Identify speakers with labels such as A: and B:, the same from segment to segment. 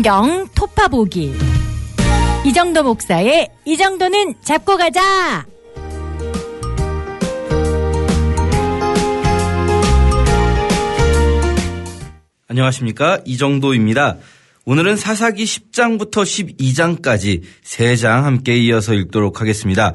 A: 성경 토파보기 이정도 목사의 이 정도는 잡고 가자.
B: 안녕하십니까. 이정도입니다. 오늘은 사사기 10장부터 12장까지 3장 함께 이어서 읽도록 하겠습니다.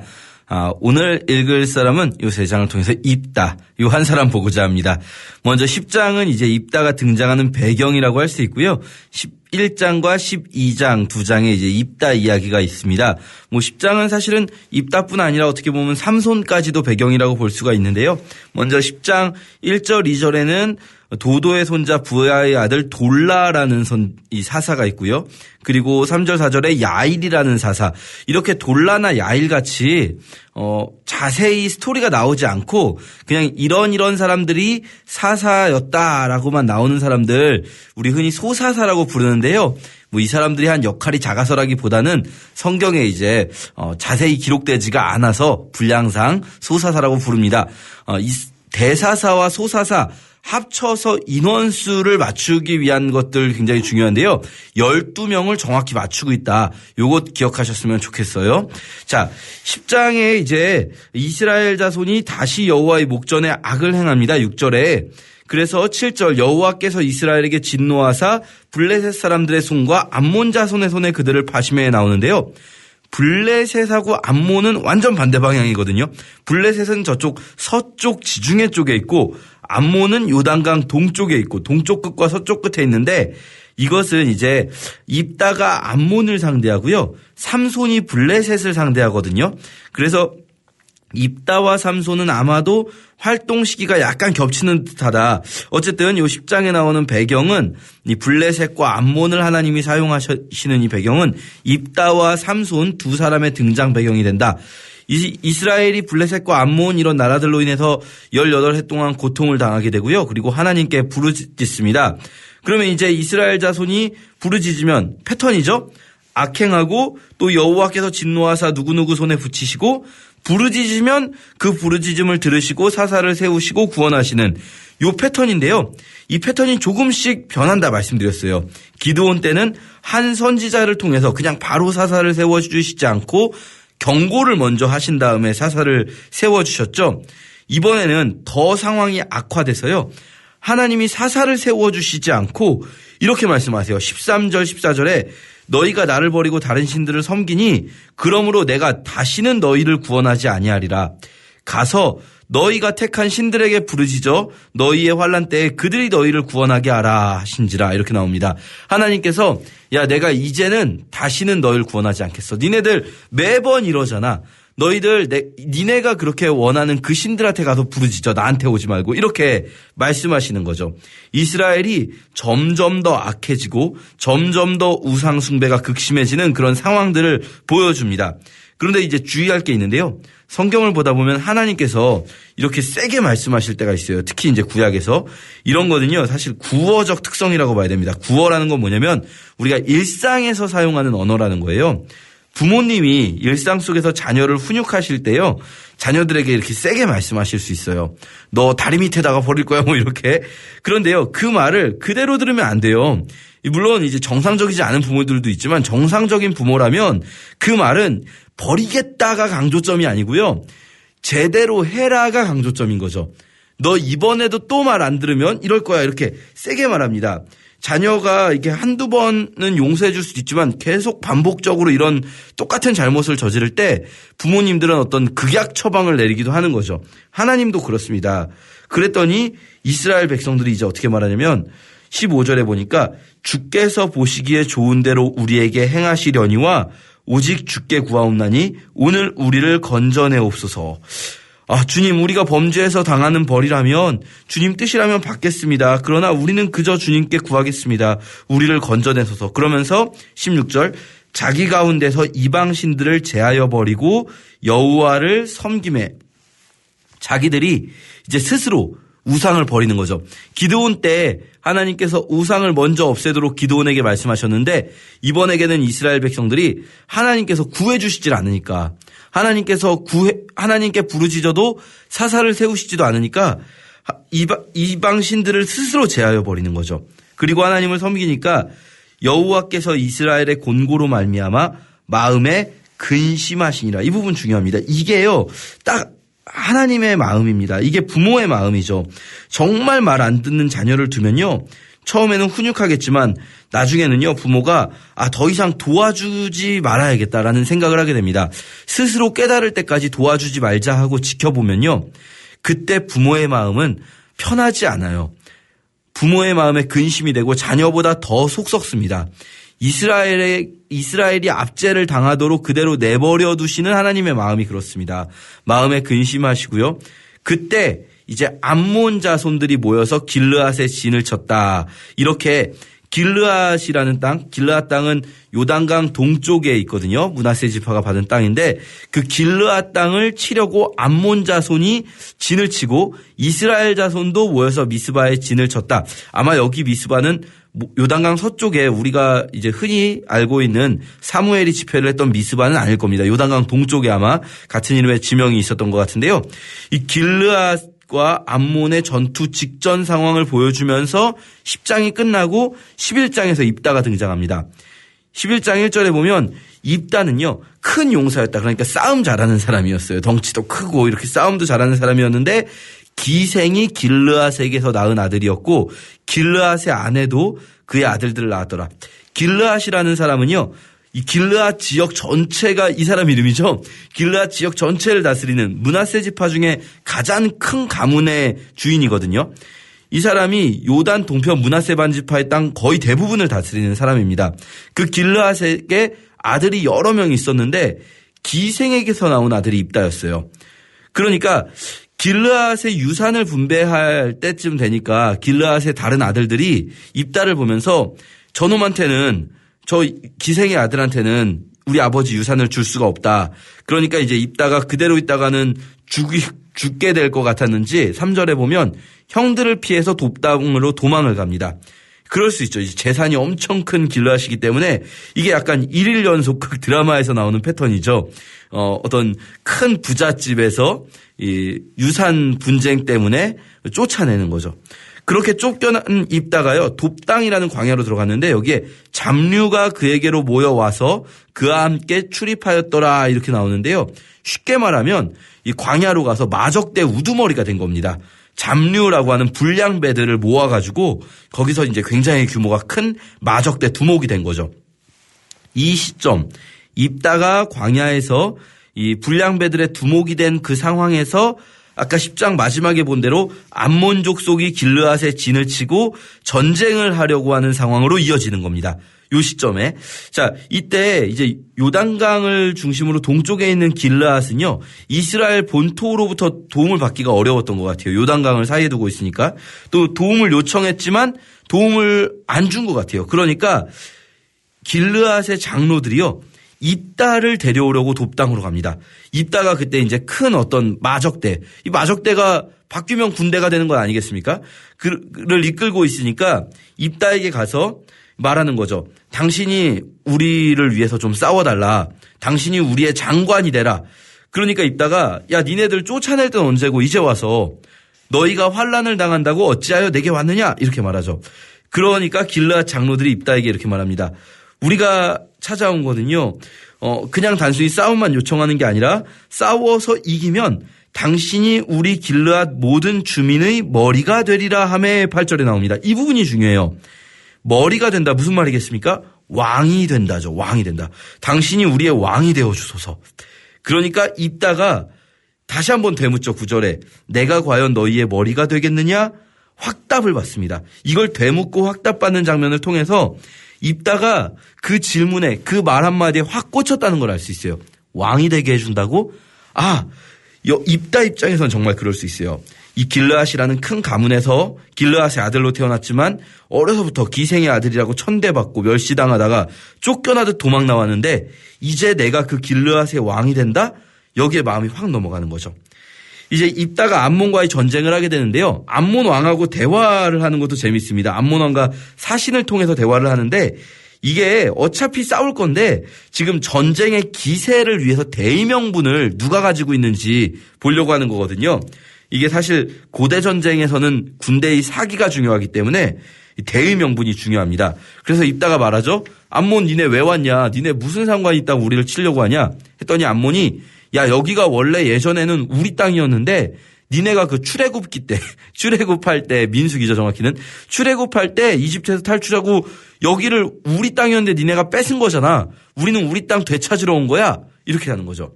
B: 아, 오늘 읽을 사람은 요세 장을 통해서 입다, 요한 사람 보고자 합니다. 먼저 10장은 이제 입다가 등장하는 배경이라고 할 수 있고요. 11장과 12장 두 장에 이제 입다 이야기가 있습니다. 뭐 10장은 사실은 입다뿐 아니라 어떻게 보면 삼손까지도 배경이라고 볼 수가 있는데요. 먼저 10장 1절 2절에는 도도의 손자 부야의 아들 돌라라는 선, 이 사사가 있고요. 그리고 3절 4절에 야일이라는 사사. 이렇게 돌라나 야일 같이 어 자세히 스토리가 나오지 않고 그냥 이런 이런 사람들이 사사였다라고만 나오는 사람들 우리 흔히 소사사라고 부르는데요. 뭐 이 사람들이 한 역할이 작아서라기보다는 성경에 이제 어 자세히 기록되지가 않아서 분량상 소사사라고 부릅니다. 어 이 대사사와 소사사 합쳐서 인원수를 맞추기 위한 것들 굉장히 중요한데요. 12명을 정확히 맞추고 있다. 요것 기억하셨으면 좋겠어요. 자, 10장에 이제 이스라엘 자손이 다시 여호와의 목전에 악을 행합니다. 6절에. 그래서 7절 여호와께서 이스라엘에게 진노하사 블레셋 사람들의 손과 암몬 자손의 손에 그들을 파심해 나오는데요. 블레셋하고 암몬은 완전 반대 방향이거든요. 블레셋은 저쪽 서쪽 지중해 쪽에 있고 암몬은 요단강 동쪽에 있고 동쪽 끝과 서쪽 끝에 있는데 이것은 이제 입다가 암몬을 상대하고요. 삼손이 블레셋을 상대하거든요. 그래서 입다와 삼손은 아마도 활동 시기가 약간 겹치는 듯하다. 어쨌든 요 10장에 나오는 배경은 이 블레셋과 암몬을 하나님이 사용하시는 이 배경은 입다와 삼손 두 사람의 등장 배경이 된다. 이스라엘이 블레셋과 암몬 이런 나라들로 인해서 18해 동안 고통을 당하게 되고요. 그리고 하나님께 부르짖습니다. 그러면 이제 이스라엘 자손이 부르짖으면 패턴이죠. 악행하고 또 여호와께서 진노하사 누구누구 손에 붙이시고 부르짖으면 그 부르짖음을 들으시고 사사를 세우시고 구원하시는 요 패턴인데요. 이 패턴이 조금씩 변한다 말씀드렸어요. 기도원 때는 한 선지자를 통해서 그냥 바로 사사를 세워 주시지 않고 경고를 먼저 하신 다음에 사사를 세워 주셨죠. 이번에는 더 상황이 악화돼서요. 하나님이 사사를 세워 주시지 않고 이렇게 말씀하세요. 13절, 14절에 너희가 나를 버리고 다른 신들을 섬기니 그러므로 내가 다시는 너희를 구원하지 아니하리라. 가서 너희가 택한 신들에게 부르짖어 너희의 환란 때에 그들이 너희를 구원하게 하라 하신지라 이렇게 나옵니다. 하나님께서 야 내가 이제는 다시는 너희를 구원하지 않겠어. 니네들 매번 이러잖아. 너희들 내, 니네가 그렇게 원하는 그 신들한테 가서 부르짖어 나한테 오지 말고 이렇게 말씀하시는 거죠. 이스라엘이 점점 더 악해지고 점점 더 우상 숭배가 극심해지는 그런 상황들을 보여줍니다. 그런데 이제 주의할 게 있는데요. 성경을 보다 보면 하나님께서 이렇게 세게 말씀하실 때가 있어요. 특히 이제 구약에서 이런 거는요. 사실 구어적 특성이라고 봐야 됩니다. 구어라는 건 뭐냐면 우리가 일상에서 사용하는 언어라는 거예요. 부모님이 일상 속에서 자녀를 훈육하실 때요. 자녀들에게 이렇게 세게 말씀하실 수 있어요. 너 다리 밑에다가 버릴 거야 뭐 이렇게. 그런데요. 그 말을 그대로 들으면 안 돼요. 물론 이제 정상적이지 않은 부모들도 있지만 정상적인 부모라면 그 말은 버리겠다가 강조점이 아니고요. 제대로 해라가 강조점인 거죠. 너 이번에도 또 말 안 들으면 이럴 거야 이렇게 세게 말합니다. 자녀가 이게 한두 번은 용서해 줄 수도 있지만 계속 반복적으로 이런 똑같은 잘못을 저지를 때 부모님들은 어떤 극약 처방을 내리기도 하는 거죠. 하나님도 그렇습니다. 그랬더니 이스라엘 백성들이 이제 어떻게 말하냐면 15절에 보니까 주께서 보시기에 좋은 대로 우리에게 행하시려니와 오직 주께 구하옵나니 오늘 우리를 건져내 옵소서. 아, 주님, 우리가 범죄해서 당하는 벌이라면 주님 뜻이라면 받겠습니다. 그러나 우리는 그저 주님께 구하겠습니다. 우리를 건져내소서. 그러면서 16절 자기 가운데서 이방 신들을 제하여 버리고 여호와를 섬김에 자기들이 이제 스스로 우상을 버리는 거죠. 기도원 때 하나님께서 우상을 먼저 없애도록 기도원에게 말씀하셨는데 이번에게는 이스라엘 백성들이 하나님께서 구해 주시질 않으니까 하나님께서 구해 하나님께 부르짖어도 사사를 세우시지도 않으니까 이방, 이방 신들을 스스로 제하여 버리는 거죠. 그리고 하나님을 섬기니까 여호와께서 이스라엘의 곤고로 말미암아 마음에 근심하시니라. 이 부분 중요합니다. 이게요. 딱 하나님의 마음입니다. 이게 부모의 마음이죠. 정말 말 안 듣는 자녀를 두면요. 처음에는 훈육하겠지만 나중에는요 부모가 아 더 이상 도와주지 말아야겠다라는 생각을 하게 됩니다. 스스로 깨달을 때까지 도와주지 말자 하고 지켜보면요 그때 부모의 마음은 편하지 않아요. 부모의 마음에 근심이 되고 자녀보다 더 속썩습니다. 이스라엘의 이스라엘이 압제를 당하도록 그대로 내버려 두시는 하나님의 마음이 그렇습니다. 마음에 근심하시고요. 그때 이제 암몬 자손들이 모여서 길르앗의 진을 쳤다. 이렇게 길르앗이라는 땅, 길르앗 땅은 요단강 동쪽에 있거든요. 문하세 지파가 받은 땅인데 그 길르앗 땅을 치려고 암몬 자손이 진을 치고 이스라엘 자손도 모여서 미스바에 진을 쳤다. 아마 여기 미스바는 요단강 서쪽에 우리가 이제 흔히 알고 있는 사무엘이 집회를 했던 미스바는 아닐 겁니다. 요단강 동쪽에 아마 같은 이름의 지명이 있었던 것 같은데요. 이 길르앗 과 암몬의 전투 직전 상황을 보여주면서 10장이 끝나고 11장에서 입다가 등장합니다. 11장 1절에 보면 입다는요 큰 용사였다. 그러니까 싸움 잘하는 사람이었어요. 덩치도 크고 이렇게 싸움도 잘하는 사람이었는데 기생이 길르앗에게서 낳은 아들이었고 길르앗의 아내도 그의 아들들을 낳았더라. 길르앗이라는 사람은요 이 길르앗 지역 전체가 이 사람 이름이죠. 길르앗 지역 전체를 다스리는 문하세 지파 중에 가장 큰 가문의 주인이거든요. 이 사람이 요단 동편 문하세 반지파의 땅 거의 대부분을 다스리는 사람입니다. 그 길르앗에게 아들이 여러 명 있었는데 기생에게서 나온 아들이 입다였어요. 그러니까 길르앗의 유산을 분배할 때쯤 되니까 길르앗의 다른 아들들이 입다를 보면서 저놈한테는 저 기생의 아들한테는 우리 아버지 유산을 줄 수가 없다. 그러니까 이제 입다가 그대로 있다가는 죽이, 죽게 될 것 같았는지 3절에 보면 형들을 피해서 돕당으로 도망을 갑니다. 그럴 수 있죠. 재산이 엄청 큰 길러하시기 때문에 이게 약간 일일 연속극 드라마에서 나오는 패턴이죠. 어, 어떤 큰 부잣집에서 이 유산 분쟁 때문에 쫓아내는 거죠. 그렇게 쫓겨난 입다가요 돕당이라는 광야로 들어갔는데 여기에 잡류가 그에게로 모여와서 그와 함께 출입하였더라 이렇게 나오는데요. 쉽게 말하면 이 광야로 가서 마적대 우두머리가 된 겁니다. 잡류라고 하는 불량배들을 모아가지고 거기서 이제 굉장히 규모가 큰 마적대 두목이 된 거죠. 이 시점 입다가 광야에서 이 불량배들의 두목이 된 그 상황에서 아까 10장 마지막에 본 대로 암몬 족속이 길르앗의 진을 치고 전쟁을 하려고 하는 상황으로 이어지는 겁니다. 요 시점에 자 이때 이제 요단강을 중심으로 동쪽에 있는 길르앗은요 이스라엘 본토로부터 도움을 받기가 어려웠던 것 같아요. 요단강을 사이에 두고 있으니까 또 도움을 요청했지만 도움을 안 준 것 같아요. 그러니까 길르앗의 장로들이요 입다를 데려오려고 돕당으로 갑니다. 입다가 그때 이제 큰 어떤 마적대, 이 마적대가 바뀌면 군대가 되는 건 아니겠습니까? 그를 이끌고 있으니까 입다에게 가서 말하는 거죠. 당신이 우리를 위해서 좀 싸워달라. 당신이 우리의 장관이 되라. 그러니까 입다가 야 니네들 쫓아낼 땐 언제고 이제 와서 너희가 환란을 당한다고 어찌하여 내게 왔느냐 이렇게 말하죠. 그러니까 길라 장로들이 입다에게 이렇게 말합니다. 우리가 찾아온 거는요. 어 그냥 단순히 싸움만 요청하는 게 아니라 싸워서 이기면 당신이 우리 길르앗 모든 주민의 머리가 되리라 함에 8절에 나옵니다. 이 부분이 중요해요. 머리가 된다 무슨 말이겠습니까? 왕이 된다죠. 왕이 된다. 당신이 우리의 왕이 되어 주소서. 그러니까 입다가 다시 한번 되묻죠. 구절에 내가 과연 너희의 머리가 되겠느냐? 확답을 받습니다. 이걸 되묻고 확답받는 장면을 통해서 입다가 그 질문에 그 말 한마디에 확 꽂혔다는 걸 알 수 있어요. 왕이 되게 해준다고? 아, 입다 입장에선 정말 그럴 수 있어요. 이 길르앗이라는 큰 가문에서 길르앗의 아들로 태어났지만 어려서부터 기생의 아들이라고 천대받고 멸시당하다가 쫓겨나듯 도망 나왔는데 이제 내가 그 길르앗의 왕이 된다? 여기에 마음이 확 넘어가는 거죠. 이제 입다가 암몬과의 전쟁을 하게 되는데요. 암몬 왕하고 대화를 하는 것도 재밌습니다. 암몬 왕과 사신을 통해서 대화를 하는데 이게 어차피 싸울 건데 지금 전쟁의 기세를 위해서 대의명분을 누가 가지고 있는지 보려고 하는 거거든요. 이게 사실 고대 전쟁에서는 군대의 사기가 중요하기 때문에 대의 명분이 중요합니다. 그래서 입다가 말하죠. 암몬 니네 왜 왔냐? 니네 무슨 상관이 있다고 우리를 치려고 하냐? 했더니 암몬이 야 여기가 원래 예전에는 우리 땅이었는데 니네가 그 출애굽기 때 출애굽할 때 민수기죠 정확히는 출애굽할 때 이집트에서 탈출하고 여기를 우리 땅이었는데 니네가 뺏은 거잖아. 우리는 우리 땅 되찾으러 온 거야. 이렇게 하는 거죠.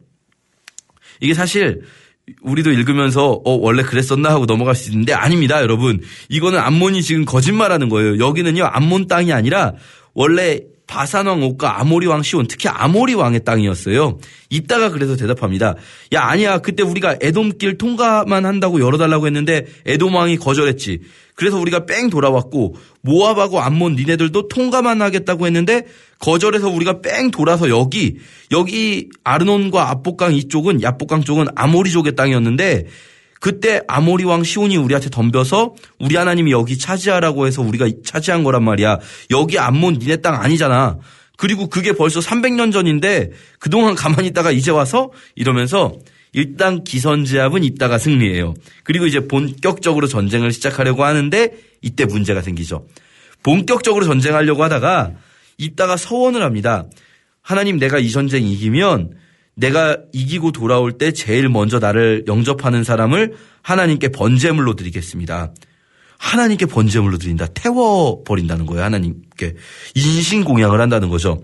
B: 이게 사실 우리도 읽으면서 어 원래 그랬었나 하고 넘어갈 수 있는데 아닙니다, 여러분. 이거는 암몬이 지금 거짓말하는 거예요. 여기는요 암몬 땅이 아니라 원래 바산왕 옥과 아모리 왕 시온 특히 아모리 왕의 땅이었어요. 이따가 그래서 대답합니다. 야 아니야 그때 우리가 에돔길 통과만 한다고 열어달라고 했는데 에돔 왕이 거절했지. 그래서 우리가 뺑 돌아왔고 모압하고 암몬 니네들도 통과만 하겠다고 했는데 거절해서 우리가 뺑 돌아서 여기 여기 아르논과 압복강 이쪽은 야복강 쪽은 아모리족의 땅이었는데 그때 아모리 왕 시온이 우리한테 덤벼서 우리 하나님이 여기 차지하라고 해서 우리가 차지한 거란 말이야. 여기 암몬 니네 땅 아니잖아. 그리고 그게 벌써 300년 전인데 그동안 가만히 있다가 이제 와서 이러면서 일단 기선제압은 이따가 승리해요. 그리고 이제 본격적으로 전쟁을 시작하려고 하는데 이때 문제가 생기죠. 본격적으로 전쟁하려고 하다가 이따가 서원을 합니다. 하나님 내가 이 전쟁 이기면 내가 이기고 돌아올 때 제일 먼저 나를 영접하는 사람을 하나님께 번제물로 드리겠습니다. 하나님께 번제물로 드린다. 태워버린다는 거예요. 하나님께. 인신공양을 한다는 거죠.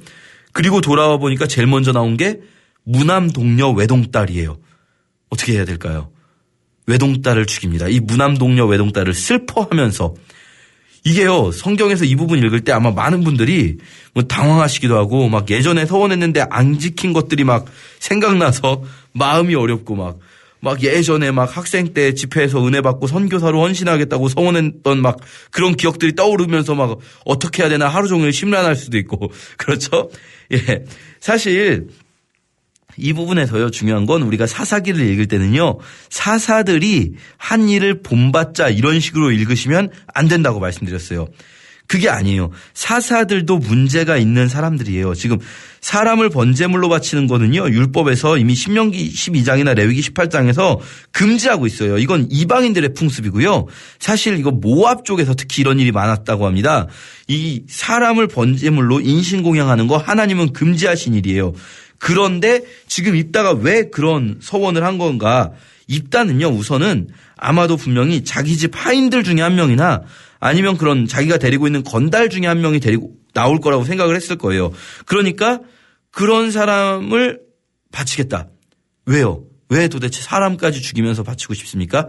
B: 그리고 돌아와 보니까 제일 먼저 나온 게 무남 동녀 외동딸이에요. 어떻게 해야 될까요? 외동딸을 죽입니다. 이 무남 동녀 외동딸을 슬퍼하면서 이게요 성경에서 이 부분 읽을 때 아마 많은 분들이 뭐 당황하시기도 하고 막 예전에 서원했는데 안 지킨 것들이 막 생각나서 마음이 어렵고 막막 예전에 막 학생 때 집회에서 은혜 받고 선교사로 헌신하겠다고 서원했던 막 그런 기억들이 떠오르면서 막 어떻게 해야 되나 하루 종일 심란할 수도 있고 그렇죠? 예. 사실 이 부분에서요 중요한 건 우리가 사사기를 읽을 때는요 사사들이 한 일을 본받자 이런 식으로 읽으시면 안 된다고 말씀드렸어요. 그게 아니에요. 사사들도 문제가 있는 사람들이에요. 지금 사람을 번제물로 바치는 거는요. 율법에서 이미 신명기 12장이나 레위기 18장에서 금지하고 있어요. 이건 이방인들의 풍습이고요. 사실 이거 모압 쪽에서 특히 이런 일이 많았다고 합니다. 이 사람을 번제물로 인신공양하는 거 하나님은 금지하신 일이에요. 그런데 지금 입다가 왜 그런 서원을 한 건가? 입다는요, 우선은 아마도 분명히 자기 집 하인들 중에 한 명이나 아니면 그런 자기가 데리고 있는 건달 중에 한 명이 데리고 나올 거라고 생각을 했을 거예요. 그러니까 그런 사람을 바치겠다. 왜요? 왜 도대체 사람까지 죽이면서 바치고 싶습니까?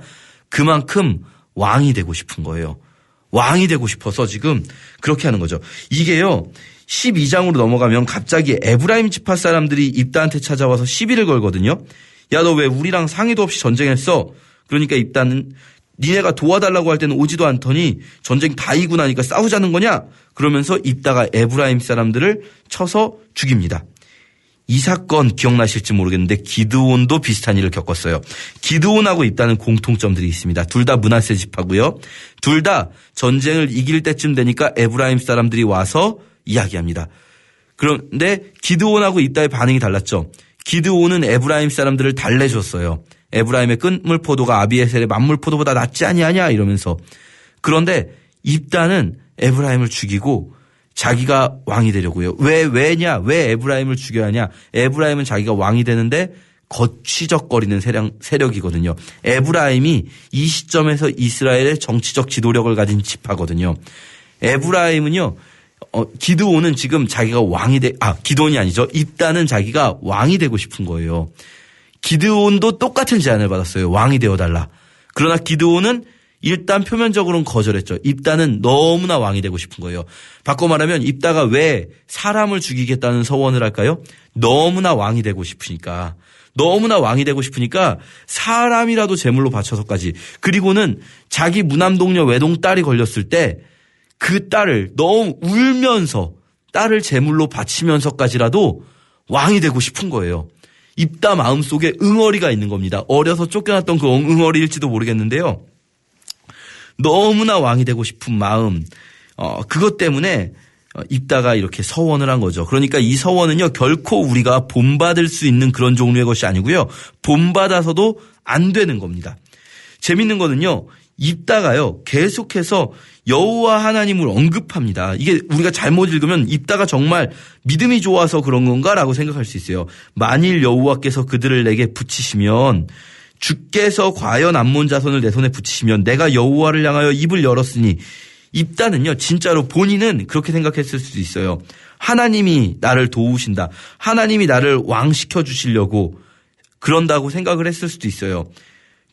B: 그만큼 왕이 되고 싶은 거예요. 왕이 되고 싶어서 지금 그렇게 하는 거죠. 이게요. 12장으로 넘어가면 갑자기 에브라임 지파 사람들이 입다한테 찾아와서 시비를 걸거든요. 야 너 왜 우리랑 상의도 없이 전쟁했어? 그러니까 입다는 니네가 도와달라고 할 때는 오지도 않더니 전쟁 다 이고 나니까 싸우자는 거냐? 그러면서 입다가 에브라임 사람들을 쳐서 죽입니다. 이 사건 기억나실지 모르겠는데 기드온도 비슷한 일을 겪었어요. 기드온하고 입다는 공통점들이 있습니다. 둘 다 문하세 집하고요. 둘 다 전쟁을 이길 때쯤 되니까 에브라임 사람들이 와서 이야기합니다. 그런데 기드온하고 입다의 반응이 달랐죠. 기드온은 에브라임 사람들을 달래줬어요. 에브라임의 끈물 포도가 아비에셀의 만물 포도보다 낫지 아니하냐 이러면서 그런데 입다는 에브라임을 죽이고 자기가 왕이 되려고요. 왜 왜냐? 왜 에브라임을 죽여야 하냐? 에브라임은 자기가 왕이 되는데 거취적거리는 세력, 세력이거든요. 에브라임이 이 시점에서 이스라엘의 정치적 지도력을 가진 지파거든요. 에브라임은요. 어, 기드온은 지금 자기가 왕이 돼, 아, 기드온이 아니죠. 입다는 자기가 왕이 되고 싶은 거예요. 기드온도 똑같은 제안을 받았어요. 왕이 되어달라. 그러나 기드온은 일단 표면적으로는 거절했죠. 입다는 너무나 왕이 되고 싶은 거예요. 바꿔 말하면 입다가 왜 사람을 죽이겠다는 서원을 할까요? 너무나 왕이 되고 싶으니까. 너무나 왕이 되고 싶으니까 사람이라도 제물로 바쳐서까지. 그리고는 자기 무남 동녀 외동 딸이 걸렸을 때 그 딸을 너무 울면서 딸을 제물로 바치면서까지라도 왕이 되고 싶은 거예요. 입다 마음속에 응어리가 있는 겁니다. 어려서 쫓겨났던 그 응어리일지도 모르겠는데요. 너무나 왕이 되고 싶은 마음, 어, 그것 때문에 입다가 이렇게 서원을 한 거죠. 그러니까 이 서원은요, 결코 우리가 본받을 수 있는 그런 종류의 것이 아니고요. 본받아서도 안 되는 겁니다. 재밌는 거는요. 입다가요. 계속해서 여호와 하나님을 언급합니다. 이게 우리가 잘못 읽으면 입다가 정말 믿음이 좋아서 그런 건가라고 생각할 수 있어요. 만일 여호와께서 그들을 내게 붙이시면 주께서 과연 암몬 자손을 내 손에 붙이시면 내가 여호와를 향하여 입을 열었으니 입다는요 진짜로 본인은 그렇게 생각했을 수도 있어요. 하나님이 나를 도우신다. 하나님이 나를 왕 시켜 주시려고 그런다고 생각을 했을 수도 있어요.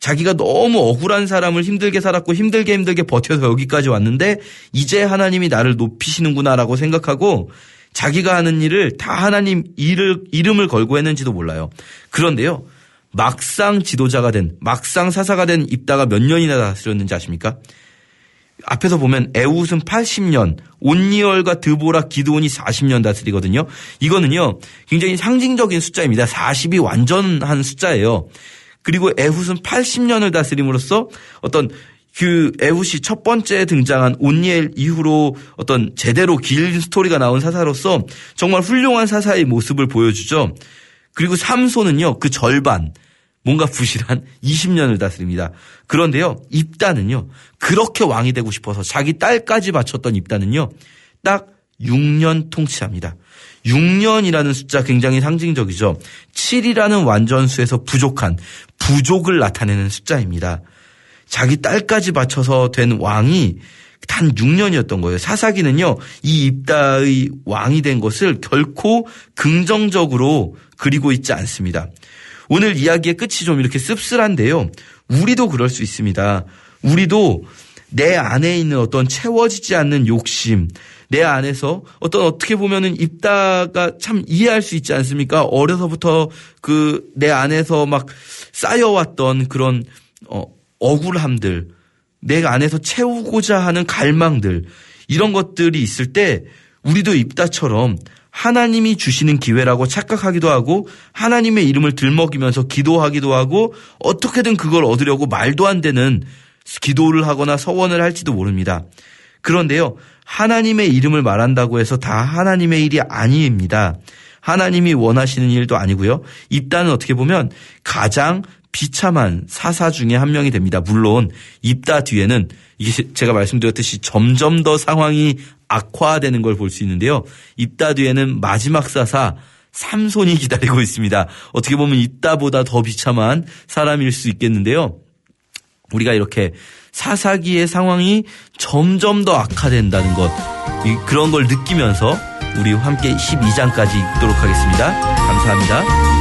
B: 자기가 너무 억울한 사람을 힘들게 살았고 힘들게 힘들게 버텨서 여기까지 왔는데 이제 하나님이 나를 높이시는구나라고 생각하고 자기가 하는 일을 다 하나님 이를, 이름을 걸고 했는지도 몰라요. 그런데요. 막상 지도자가 된 막상 사사가 된 입다가 몇 년이나 다스렸는지 아십니까? 앞에서 보면 에웃은 80년, 온니얼과 드보라 기드온이 40년 다스리거든요. 이거는요. 굉장히 상징적인 숫자입니다. 40이 완전한 숫자예요. 그리고 에훗은 80년을 다스림으로써 어떤 그 에훗이 첫 번째 등장한 온니엘 이후로 어떤 제대로 긴 스토리가 나온 사사로서 정말 훌륭한 사사의 모습을 보여주죠. 그리고 삼손은요 그 절반 뭔가 부실한 20년을 다스립니다. 그런데요 입다는요 그렇게 왕이 되고 싶어서 자기 딸까지 바쳤던 입다는요 딱 6년 통치합니다. 6년이라는 숫자 굉장히 상징적이죠. 7이라는 완전수에서 부족한 부족을 나타내는 숫자입니다. 자기 딸까지 바쳐서 된 왕이 단 6년이었던 거예요. 사사기는요, 이 입다의 왕이 된 것을 결코 긍정적으로 그리고 있지 않습니다. 오늘 이야기의 끝이 좀 이렇게 씁쓸한데요. 우리도 그럴 수 있습니다. 우리도 내 안에 있는 어떤 채워지지 않는 욕심, 내 안에서 어떤 어떻게 보면은 입다가 참 이해할 수 있지 않습니까? 어려서부터 그 내 안에서 막 쌓여왔던 그런 어 억울함들, 내 안에서 채우고자 하는 갈망들 이런 것들이 있을 때 우리도 입다처럼 하나님이 주시는 기회라고 착각하기도 하고 하나님의 이름을 들먹이면서 기도하기도 하고 어떻게든 그걸 얻으려고 말도 안 되는 기도를 하거나 서원을 할지도 모릅니다. 그런데요, 하나님의 이름을 말한다고 해서 다 하나님의 일이 아닙니다. 하나님이 원하시는 일도 아니고요. 입다는 어떻게 보면 가장 비참한 사사 중에 한 명이 됩니다. 물론 입다 뒤에는 이게 제가 말씀드렸듯이 점점 더 상황이 악화되는 걸 볼 수 있는데요. 입다 뒤에는 마지막 사사 삼손이 기다리고 있습니다. 어떻게 보면 입다보다 더 비참한 사람일 수 있겠는데요. 우리가 이렇게 사사기의 상황이 점점 더 악화된다는 것 그런 걸 느끼면서 우리 함께 12장까지 읽도록 하겠습니다. 감사합니다.